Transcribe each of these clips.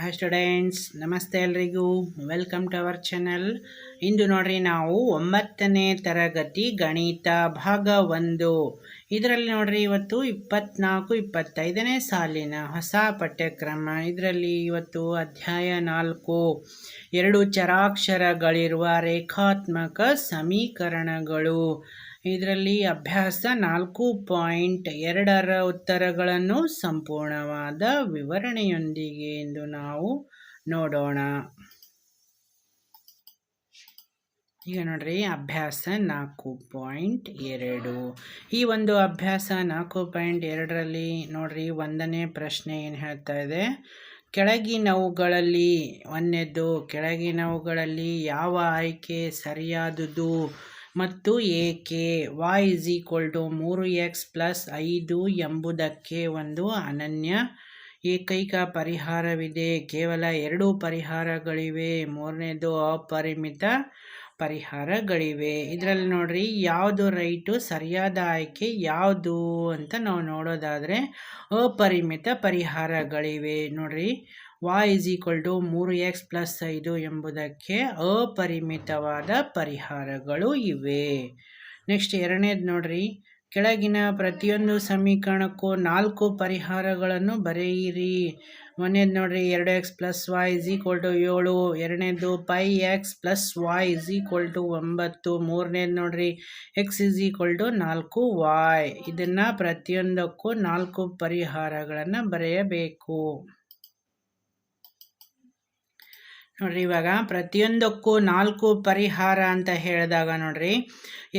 Hi students ನಮಸ್ತೆ ಎಲ್ರಿಗೂ. Welcome to our channel ಇಂದು ನೋಡ್ರಿ, ನಾವು ಒಂಬತ್ತನೇ ತರಗತಿ ಗಣಿತ ಭಾಗ ಒಂದು. ಇದರಲ್ಲಿ ನೋಡ್ರಿ, ಇವತ್ತು ಇಪ್ಪತ್ನಾಲ್ಕು, ಇಪ್ಪತ್ತೈದನೇ ಸಾಲಿನ ಹೊಸ ಪಠ್ಯಕ್ರಮ. ಇದರಲ್ಲಿ ಇವತ್ತು ಅಧ್ಯಾಯ ನಾಲ್ಕು. ಎರಡು ಚರಾಕ್ಷರಗಳಿರುವ ರೇಖಾತ್ಮಕ ಸಮೀಕರಣಗಳು. ಇದರಲ್ಲಿ ಅಭ್ಯಾಸ ನಾಲ್ಕು ಪಾಯಿಂಟ್ ಎರಡರ ಉತ್ತರಗಳನ್ನು ಸಂಪೂರ್ಣವಾದ ವಿವರಣೆಯೊಂದಿಗೆ ಎಂದು ನಾವು ನೋಡೋಣ. ಈಗ ನೋಡ್ರಿ, ಅಭ್ಯಾಸ ನಾಲ್ಕು ಪಾಯಿಂಟ್ ಎರಡು. ಈ ಒಂದು ಅಭ್ಯಾಸ ನಾಲ್ಕು ಪಾಯಿಂಟ್ ಎರಡರಲ್ಲಿ ನೋಡ್ರಿ, ಒಂದನೇ ಪ್ರಶ್ನೆ ಏನು ಹೇಳ್ತಾ ಇದೆ? ಕೆಳಗಿನವುಗಳಲ್ಲಿ ಒಂದೆದ್ದು ಕೆಳಗಿನವುಗಳಲ್ಲಿ ಯಾವ ಆಯ್ಕೆ ಸರಿಯಾದುದು? ಮತ್ತು ಏಕೆ ವಾಯ್ ಇಸ್ ಈಕ್ವಲ್ ಟು ಮೂರು ಎಕ್ಸ್ ಪ್ಲಸ್ ಐದು ಎಂಬುದಕ್ಕೆ ಒಂದು ಅನನ್ಯ. ಏಕೈಕ ಪರಿಹಾರವಿದೆ. ಕೇವಲ ಎರಡು ಪರಿಹಾರಗಳಿವೆ. ಮೂರನೇದು ಅಪರಿಮಿತ ಪರಿಹಾರಗಳಿವೆ. ಇದರಲ್ಲಿ ನೋಡ್ರಿ, ಯಾವುದು ರೈಟು ಸರಿಯಾದ ಆಯ್ಕೆ, ಯಾವುದು ಅಂತ ನಾವು ನೋಡೋದಾದರೆ ಅಪರಿಮಿತ ಪರಿಹಾರಗಳಿವೆ. ನೋಡ್ರಿ y ಇಸ್ ಈಕ್ವಲ್ ಟು ಮೂರು ಎಕ್ಸ್ ಪ್ಲಸ್ ಐದು ಎಂಬುದಕ್ಕೆ ಅಪರಿಮಿತವಾದ ಪರಿಹಾರಗಳು ಇವೆ. ನೆಕ್ಸ್ಟ್ ಎರಡನೇದು ನೋಡ್ರಿ. ಕೆಳಗಿನ ಪ್ರತಿಯೊಂದು ಸಮೀಕರಣಕ್ಕೂ ನಾಲ್ಕು ಪರಿಹಾರಗಳನ್ನು ಬರೆಯಿರಿ. ಒಂದೇದು ನೋಡ್ರಿ, ಎರಡು x plus y is equal to ಏಳು. ಎರಡನೇದು pi x plus y is equal to ಒಂಬತ್ತು. ಮೂರನೇದು ನೋಡ್ರಿ ಎಕ್ಸ್ ಇಸ್ ಈಕ್ವಲ್ ಟು ನಾಲ್ಕು ವಾಯ್ ಇದನ್ನು ಪ್ರತಿಯೊಂದಕ್ಕೂ ನಾಲ್ಕು ಪರಿಹಾರಗಳನ್ನು ಬರೆಯಬೇಕು. ನೋಡ್ರಿ, ಇವಾಗ ಪ್ರತಿಯೊಂದಕ್ಕೂ ನಾಲ್ಕು ಪರಿಹಾರ ಅಂತ ಹೇಳಿದಾಗ ನೋಡ್ರಿ,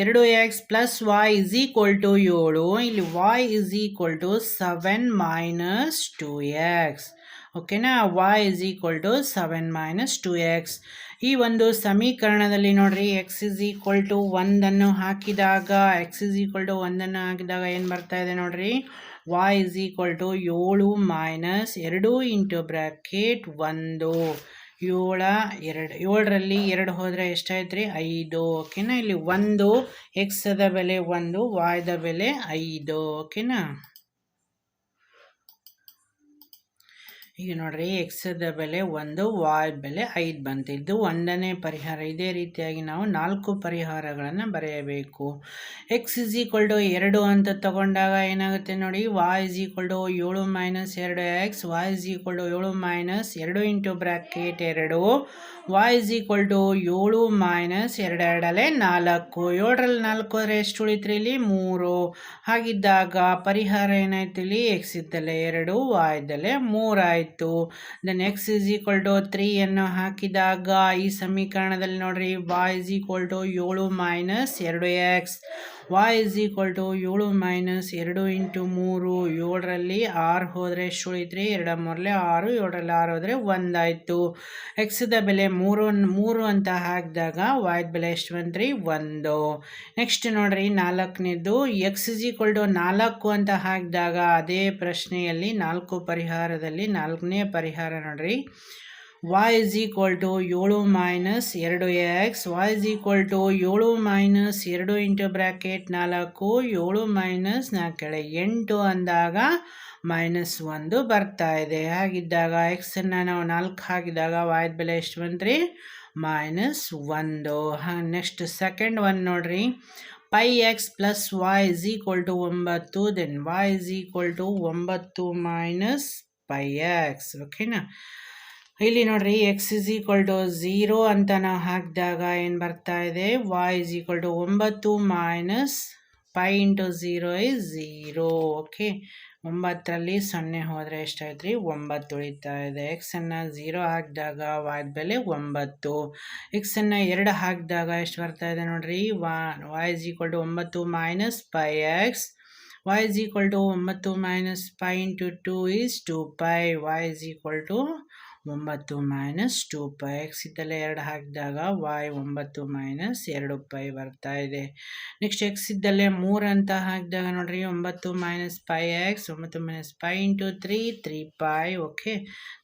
ಎರಡು x plus y is equal to ಏಳು, ಇಲ್ಲಿ y is equal to seven minus two x ಓಕೆನಾ y is equal to seven minus two x ಈ ಒಂದು ಸಮೀಕರಣದಲ್ಲಿ ನೋಡ್ರಿ ಎಕ್ಸ್ ಇಸ್ ಈಕ್ವಲ್ ಟು ಒಂದನ್ನು ಹಾಕಿದಾಗ ಎಕ್ಸ್ ಇಸ್ ಈಕ್ವಲ್ ಟು ಒಂದನ್ನು ಹಾಕಿದಾಗ ಏನು ಬರ್ತಾ ಇದೆ ನೋಡ್ರಿ ವಾಯ್ ಇಸ್ ಈಕ್ವಲ್ ಟು ಏಳು ಮೈನಸ್ ಎರಡು ಇಂಟು ಬ್ರ್ಯಾಕೆಟ್ ಒಂದು. ಏಳ, ಎರಡು, ಏಳರಲ್ಲಿ ಎರಡು ಹೋದರೆ ಎಷ್ಟಾಯ್ತು ರೀ ಐದು. ಓಕೆನಾ? ಇಲ್ಲಿ ಒಂದು ಎಕ್ಸದ ಬೆಲೆ ಒಂದು ವಾಯ್ದ ಬೆಲೆ ಐದು. ಓಕೆನಾ? ಈಗ ನೋಡ್ರಿ ಎಕ್ಸದ ಬೆಲೆ ಒಂದು ವಾಯ್ ಬೆಲೆ ಐದು ಬಂತು. ಇದು ಒಂದನೇ ಪರಿಹಾರ. ಇದೇ ರೀತಿಯಾಗಿ ನಾವು ನಾಲ್ಕು ಪರಿಹಾರಗಳನ್ನು ಬರೆಯಬೇಕು. ಎಕ್ಸ್ ಇಸ್ ಈಕ್ವಲ್ ಟು ಎರಡು ಅಂತ ತಗೊಂಡಾಗ ಏನಾಗುತ್ತೆ ನೋಡಿ ವಾಯ್ ಇಸ್ ಈಕ್ವಲ್ ಟು ಏಳು ಮೈನಸ್ ಎರಡು x y is equal to ಏಳು ಮೈನಸ್ ಎರಡು ಇಂಟು ಬ್ರ್ಯಾಕೆಟ್ ಎರಡು. ವಾಯ್ ಇಸ್ ಈಕ್ವಲ್ ಟು ಏಳು ಮೈನಸ್ ಎರಡು ಎರಡಲ್ಲೇ ನಾಲ್ಕು. ಏಳರಲ್ಲಿ ನಾಲ್ಕು ಅಂದರೆ ಎಷ್ಟು ಉಳಿತ್ರಿ ಇಲ್ಲಿ? ಮೂರು. ಹಾಗಿದ್ದಾಗ ಪರಿಹಾರ ಏನಾಯ್ತು ಇಲ್ಲಿ? ಎಕ್ಸ್ ಇದ್ದಲ್ಲೇ ಎರಡು ವಾಯ್ದಲ್ಲೇ ಮೂರು ಆಯಿತು. Then x is equal to ತ್ರೀಯನ್ನು ಹಾಕಿದಾಗ ಈ ಸಮೀಕರಣದಲ್ಲಿ ನೋಡ್ರಿ ವಾಯ್ ಈಕ್ವಲ್ ಟು ಏಳು ಮೈನಸ್ ಎರಡು x y is equal to ಏಳು ಮೈನಸ್ ಎರಡು ಇಂಟು ಮೂರು ಏಳರಲ್ಲಿ ಆರು ಹೋದರೆ ಎಷ್ಟು ಉಳಿತ್ರಿ ಎರಡು ಮೂರಲೆ ಆರು, ಏಳರಲ್ಲಿ ಆರು ಹೋದರೆ ಒಂದಾಯಿತು. ಎಕ್ಸ್ದ ಬೆಲೆ ಮೂರು ಮೂರು ಅಂತ ಹಾಕಿದಾಗ ವಾಯ್ದ ಬೆಲೆ ಎಷ್ಟು ಬಂತ್ರಿ? ಒಂದು. ನೆಕ್ಸ್ಟ್ ನೋಡ್ರಿ, ನಾಲ್ಕನೇದು ಎಕ್ಸ್ ಇಸ್ ಈಕ್ವಲ್ ಟು ನಾಲ್ಕು ಅಂತ ಹಾಕಿದಾಗ ಅದೇ ಪ್ರಶ್ನೆಯಲ್ಲಿ ನಾಲ್ಕು ಪರಿಹಾರದಲ್ಲಿ ನಾಲ್ಕನೇ ಪರಿಹಾರ ನೋಡ್ರಿ. Y ಇಸ್ ಈಕ್ವಲ್ ಟು ಏಳು ಮೈನಸ್ ಎರಡು x y is equal to ಏಳು ಮೈನಸ್ ಎರಡು ಇಂಟು ಬ್ರ್ಯಾಕೆಟ್ ನಾಲ್ಕು, ಏಳು ಮೈನಸ್ ನಾಲ್ಕೇಳೆ, ಎಂಟು ಅಂದಾಗ ಮೈನಸ್ ಒಂದು ಬರ್ತಾ ಇದೆ. ಹಾಗಿದ್ದಾಗ ಎಕ್ಸನ್ನು ನಾವು ನಾಲ್ಕು ಹಾಕಿದಾಗ ವಾಯ್ದ ಬೆಲೆ ಎಷ್ಟು ಬಂತ್ರಿ ಮೈನಸ್ ಒಂದು. ಹಾಂ ನೆಕ್ಸ್ಟ್ ಸೆಕೆಂಡ್ ಒನ್ ನೋಡ್ರಿ. Pi x plus y is equal to ಒಂಬತ್ತು then y is equal to ಒಂಬತ್ತು ಮೈನಸ್ ಪೈ ಎಕ್ಸ್ ಓಕೆನಾ ಇಲ್ಲಿ ನೋಡ್ರಿ x is equal to zero ಅಂತ ನಾವು ಹಾಕಿದಾಗ ಏನು ಬರ್ತಾ ಇದೆ? ವಾಯ್ ಇಸ್ ಈಕ್ವಲ್ ಟು ಒಂಬತ್ತು minus pi into zero is zero okay ಒಂಬತ್ತರಲ್ಲಿ ಸೊನ್ನೆ ಹೋದರೆ ಎಷ್ಟಾಯ್ತು ರೀ ಒಂಬತ್ತು ಉಳಿತಾ ಇದೆ. ಎಕ್ಸನ್ನು ಝೀರೋ ಹಾಕಿದಾಗ ವಾಯ್ದ ಬೆಲೆ ಒಂಬತ್ತು. ಎಕ್ಸನ್ನು ಎರಡು ಹಾಕಿದಾಗ ಎಷ್ಟು ಬರ್ತಾ ಇದೆ ನೋಡ್ರಿ? ವಾ ವಾಯ್ ಇಸ್ ಈಕ್ವಲ್ ಟು ಒಂಬತ್ತು minus pi x y is equal to ಒಂಬತ್ತು minus pi into two is two pi y is equal to ಒಂಬತ್ತು ಮೈನಸ್ ಟೂ ಪೈ ಎಕ್ಸ್ ಇದ್ದಲ್ಲೇ ಎರಡು ಹಾಕಿದಾಗ ವಾಯ್ ಒಂಬತ್ತು ಮೈನಸ್ ಎರಡು ಪೈ ಬರ್ತಾ ಇದೆ. ನೆಕ್ಸ್ಟ್ ಎಕ್ಸ್ ಇದ್ದಲ್ಲೇ ಮೂರು ಅಂತ ಹಾಕಿದಾಗ ನೋಡ್ರಿ, ಒಂಬತ್ತು ಮೈನಸ್ ಪೈ ಎಕ್ಸ್ ಒಂಬತ್ತು minus pi into three three pi okay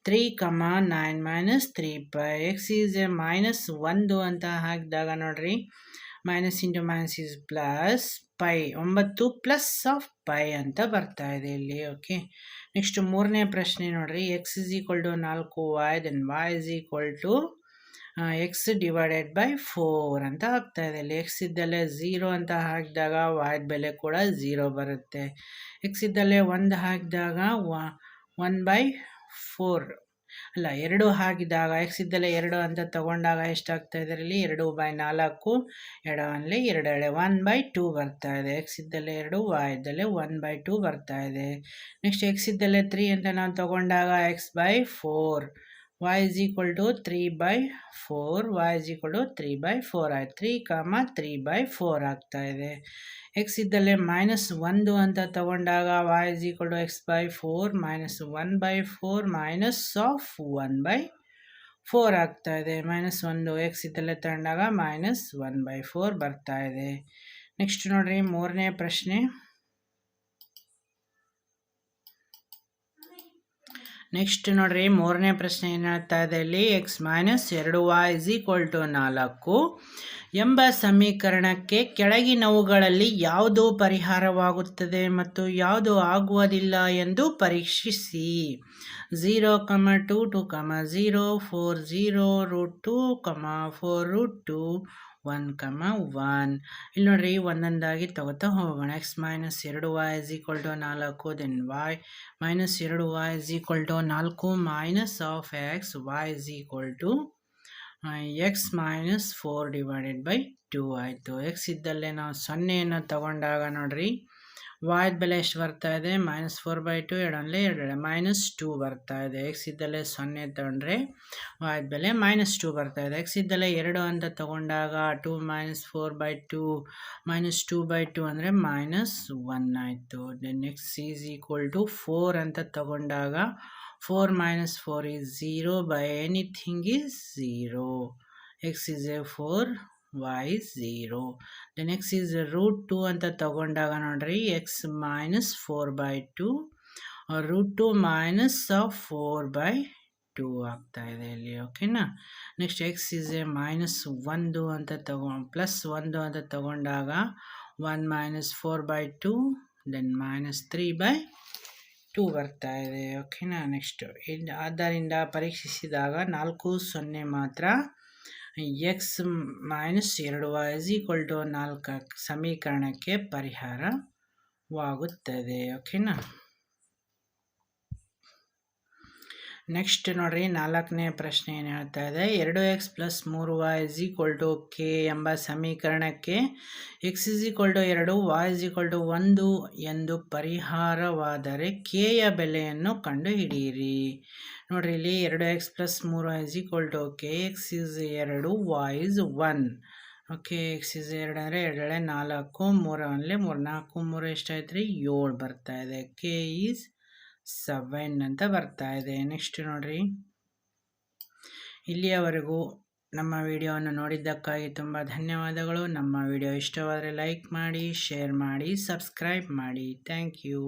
three comma nine minus three pi x is a minus ಒಂದು ಅಂತ ಹಾಕಿದಾಗ ನೋಡ್ರಿ minus into minus is plus pi, ಒಂಬತ್ತು ಪ್ಲಸ್ ಆಫ್ ಪೈ ಅಂತ ಬರ್ತಾ ಇದೆ ಇಲ್ಲಿ, ಓಕೆ. ನೆಕ್ಸ್ಟ್ ಮೂರನೇ ಪ್ರಶ್ನೆ ನೋಡಿರಿ. ಎಕ್ಸ್ ಇಸ್ ಈಕ್ವಲ್ ಟು ನಾಲ್ಕು y then y is equal to x divided by four ಅಂತ ಆಗ್ತಾ ಇದೆ ಇಲ್ಲಿ. ಎಕ್ಸ್ ಇದ್ದಲ್ಲೇ ಝೀರೋ ಅಂತ ಹಾಕಿದಾಗ ವಾಯ್ದ ಬೆಲೆ ಕೂಡ ಝೀರೋ ಬರುತ್ತೆ. ಎಕ್ಸ್ ಇದ್ದಲ್ಲೇ ಒಂದು ಹಾಕಿದಾಗ ಒನ್ ಬೈ ಫೋರ್ ಅಲ್ಲ, ಎರಡು ಹಾಕಿದಾಗ ಎಕ್ಸ್ ಇದ್ದಲ್ಲೇ ಎರಡು ಅಂತ ತಗೊಂಡಾಗ ಎಷ್ಟಾಗ್ತಾ ಇದರಲ್ಲಿ ಎರಡು ಬೈ ನಾಲ್ಕು ಎಡವಲ್ಲಿ ಎರಡು ಎಳೆ ಒನ್ ಬೈ ಟೂ ಬರ್ತಾ ಇದೆ. ಎಕ್ಸ್ ಇದ್ದಲ್ಲೇ ಎರಡು ವೈ ಇದ್ದಲ್ಲೇ ಒನ್ ಬೈ ಟೂ ಬರ್ತಾ ಇದೆ. ನೆಕ್ಸ್ಟ್ ಎಕ್ಸ್ ಇದ್ದಲ್ಲೇ ತ್ರೀ ಅಂತ ನಾವು ತಗೊಂಡಾಗ x by four y is equal to 3 by 4 y is equal to 3 by 4 ಆಯ್ತು. Three comma three by four ಆಗ್ತಾ ಇದೆ. ಎಕ್ಸ್ ಇದ್ದಲ್ಲೇ ಮೈನಸ್ ಒಂದು ಅಂತ ತಗೊಂಡಾಗ y is equal to x by four minus one by four minus of one by four ಆಗ್ತಾ ಇದೆ. Minus ಒಂದು X ಇದ್ದಲ್ಲೇ ತಗೊಂಡಾಗ ಮೈನಸ್ ಒನ್ ಬೈ ಫೋರ್ ಬರ್ತಾ ಇದೆ. ನೆಕ್ಸ್ಟ್ ನೋಡಿರಿ ಮೂರನೇ ಪ್ರಶ್ನೆ. ನೆಕ್ಸ್ಟ್ ನೋಡ್ರಿ, ಮೂರನೇ ಪ್ರಶ್ನೆ ಏನು ಹೇಳ್ತಾ ಇದೆ ಇಲ್ಲಿ? ಎಕ್ಸ್ ಮೈನಸ್ ಎರಡು ವೈ ಇಸ್ ಈಕ್ವಲ್ ಟು ನಾಲ್ಕು. ಎಂಬ ಸಮೀಕರಣಕ್ಕೆ ಕೆಳಗಿನವುಗಳಲ್ಲಿ ಯಾವುದು ಪರಿಹಾರವಾಗುತ್ತದೆ ಮತ್ತು ಯಾವುದು ಆಗುವುದಿಲ್ಲ ಎಂದು ಪರೀಕ್ಷಿಸಿ. Zero comma two two comma zero four zero root two comma four root two one comma one ಇಲ್ಲಿ ನೋಡ್ರಿ ಒಂದೊಂದಾಗಿ ತಗೋತಾ ಹೋಗೋಣ. ಎಕ್ಸ್ ಮೈನಸ್ ಎರಡು ವೈ ಇಸ್ ಈಕ್ವಲ್ ಟು ನಾಲ್ಕು ದೆನ್ ವಾಯ್ ಮೈನಸ್ ಎರಡು ವೈ ಇಸ್ ಈಕ್ವಲ್ ಟು ನಾಲ್ಕು minus of x y is equal to x minus four divided by two ಆಯಿತು. ಎಕ್ಸ್ ಇದ್ದಲ್ಲೇ ನಾವು ಸೊನ್ನೆಯನ್ನು ತಗೊಂಡಾಗ ನೋಡ್ರಿ. ವಾಯ್ದ ಬೆಲೆ ಎಷ್ಟು ಬರ್ತಾ ಇದೆ? ಮೈನಸ್ ಫೋರ್ ಬೈ ಟು ಎರಡಲ್ಲಿ ಎರಡು ಮೈನಸ್ ಟೂ ಬರ್ತಾ ಇದೆ. ಎಕ್ಸ್ ಇದ್ದಲ್ಲೇ ಸೊನ್ನೆ ತಗೊಂಡ್ರೆ ವಾಯ್ದ ಬೆಲೆ ಮೈನಸ್ ಟೂ ಬರ್ತಾ ಇದೆ. ಎಕ್ಸ್ ಇದ್ದಲ್ಲೇ ಎರಡು ಅಂತ ತಗೊಂಡಾಗ two minus four by two minus two by two ಅಂದರೆ ಮೈನಸ್ ಒನ್ ಆಯಿತು. Then x is equal to four ಅಂತ ತಗೊಂಡಾಗ four minus four is zero by anything is zero x is a four y zero then x is root two ಅಂತ ತಗೊಂಡಾಗ ನೋಡ್ರಿ x minus four by two root two minus of four by two ಆಗ್ತಾ ಇದೆ ಇಲ್ಲಿ ಓಕೆನಾ next x is a minus ಒಂದು ಅಂತ ತಗೊ ಪ್ಲಸ್ ಒಂದು ಅಂತ ತಗೊಂಡಾಗ one minus four by two then minus three by two ಬರ್ತಾ ಇದೆ ಓಕೆನಾ ನೆಕ್ಸ್ಟು ಆದ್ದರಿಂದ ಪರೀಕ್ಷಿಸಿದಾಗ ನಾಲ್ಕು ಸೊನ್ನೆ ಮಾತ್ರ ಎಕ್ಸ್ ಮೈನಸ್ ಎರಡು ವೈ ಇಸ್ ಈಕ್ವಲ್ ಟು ನಾಲ್ಕು ಸಮೀಕರಣಕ್ಕೆ ಪರಿಹಾರವಾಗುತ್ತದೆ. ಓಕೆನಾ ನೆಕ್ಸ್ಟ್ ನೋಡ್ರಿ ನಾಲ್ಕನೇ ಪ್ರಶ್ನೆ ಏನು ಹೇಳ್ತಾ ಇದೆ? ಎರಡು ಎಕ್ಸ್ ಪ್ಲಸ್ ಮೂರು y is equal to k ಎಂಬ ಸಮೀಕರಣಕ್ಕೆ ಎಕ್ಸ್ ಇಸ್ ಈಕ್ವಲ್ ಟು ಎರಡು ವಾಯ್ ಇಸ್ ಈಕ್ವಲ್ ಟು ಒಂದು ಎಂದು ಪರಿಹಾರವಾದರೆ ಕೆಯ ಬೆಲೆಯನ್ನು ಕಂಡುಹಿಡಿಯಿರಿ. ನೋಡ್ರಿ ಇಲ್ಲಿ ಎರಡು ಎಕ್ಸ್ ಪ್ಲಸ್ ಮೂರು is equal to k x is ಎರಡು y is one okay x is ಎರಡು ಅಂದರೆ ಎರಡೇ ನಾಲ್ಕು, ಮೂರು ಅಂದರೆ ಮೂರು ನಾಲ್ಕು ಮೂರು ಎಷ್ಟಾಯ್ತು ರೀ ಏಳು ಬರ್ತಾ ಇದೆ. ಕೆ ಈಸ್ ಸೆವೆನ್ ಅಂತ ಬರ್ತಾ ಇದೆ. ನೆಕ್ಸ್ಟ್ ನೋಡ್ರಿ. ಇಲ್ಲಿಯವರೆಗೂ ನಮ್ಮ ವಿಡಿಯೋವನ್ನು ನೋಡಿದ್ದಕ್ಕಾಗಿ ತುಂಬ ಧನ್ಯವಾದಗಳು. ನಮ್ಮ ವಿಡಿಯೋ ಇಷ್ಟವಾದರೆ ಲೈಕ್ ಮಾಡಿ ಶೇರ್ ಮಾಡಿ ಸಬ್ಸ್ಕ್ರೈಬ್ ಮಾಡಿ. Thank you